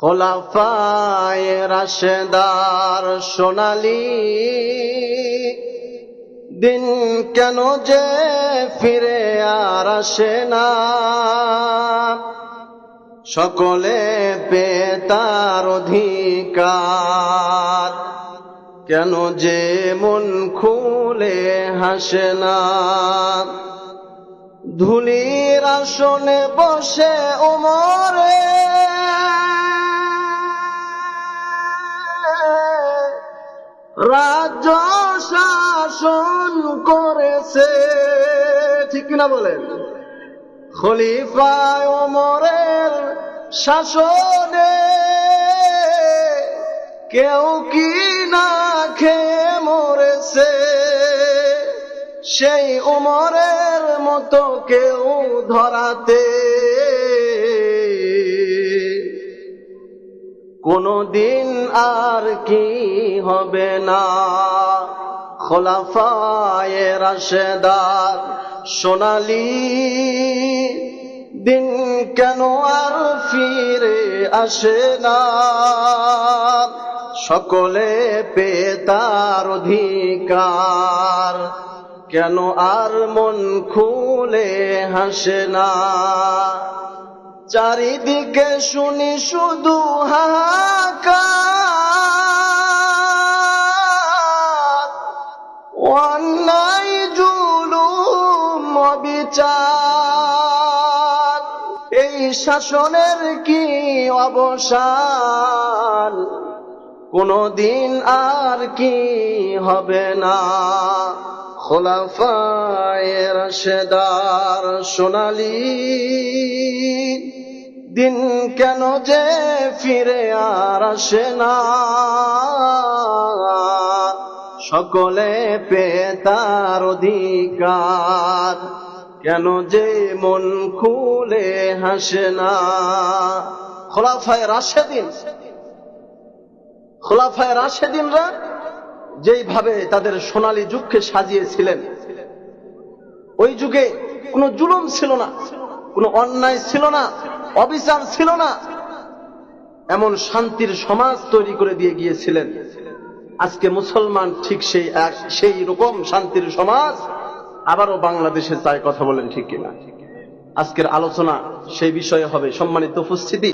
খোলাফায় রাশেদার সোনালি, দিন কেন যে ফিরে আর আসে না? সকলে পে তার অধিকার, কেন যে মন খুলে হাসে না? ধুলির আসনে বসে ওমরে রাজ্য শাসন করেছে। ঠিক কিনা বলেন? খলিফায় ওমরের শাসনে কেউ কি না খেয়ে মরেছে? সেই উমরের মতো কেউ ধরাতে কোনদিন আর কি হবে না। খোলাফায় রাশেদার সোনালি দিন কেন আর ফিরে আসে না? সকলে পে তার অধিকার, কেন আর মন খুলে হাসে না? চারিদিকে শুনি শুধু হাহাকার। অন্যায়, জুলুম এই শাসনের কি অবসান? কোনদিন আর কি হবে না। খোলাফায় রাশেদার সোনালি। দিন কেন যে ফিরে আর আসে না। সকলে পে তার অধিকার, কেন যে মন খুলে হাসে না। খোলাফায় রাশেদিন, খোলাফায় রাশেদিনরা যেইভাবে তাদের সোনালী যুগকে সাজিয়েছিলেন, ওই যুগে কোনো জুলুম ছিল না, কোনো অন্যায় ছিল না। অবিচার ছিল না। এমন শান্তির সমাজ তৈরি করে দিয়ে গিয়েছিলেন। আজকে মুসলমান ঠিক সেই এক, সেই রকম শান্তির সমাজ আবারও বাংলাদেশে চায় কথা বলেন ঠিক কিনা। আজকের আলোচনা সেই বিষয়ে হবে। সম্মানিত উপস্থিতি।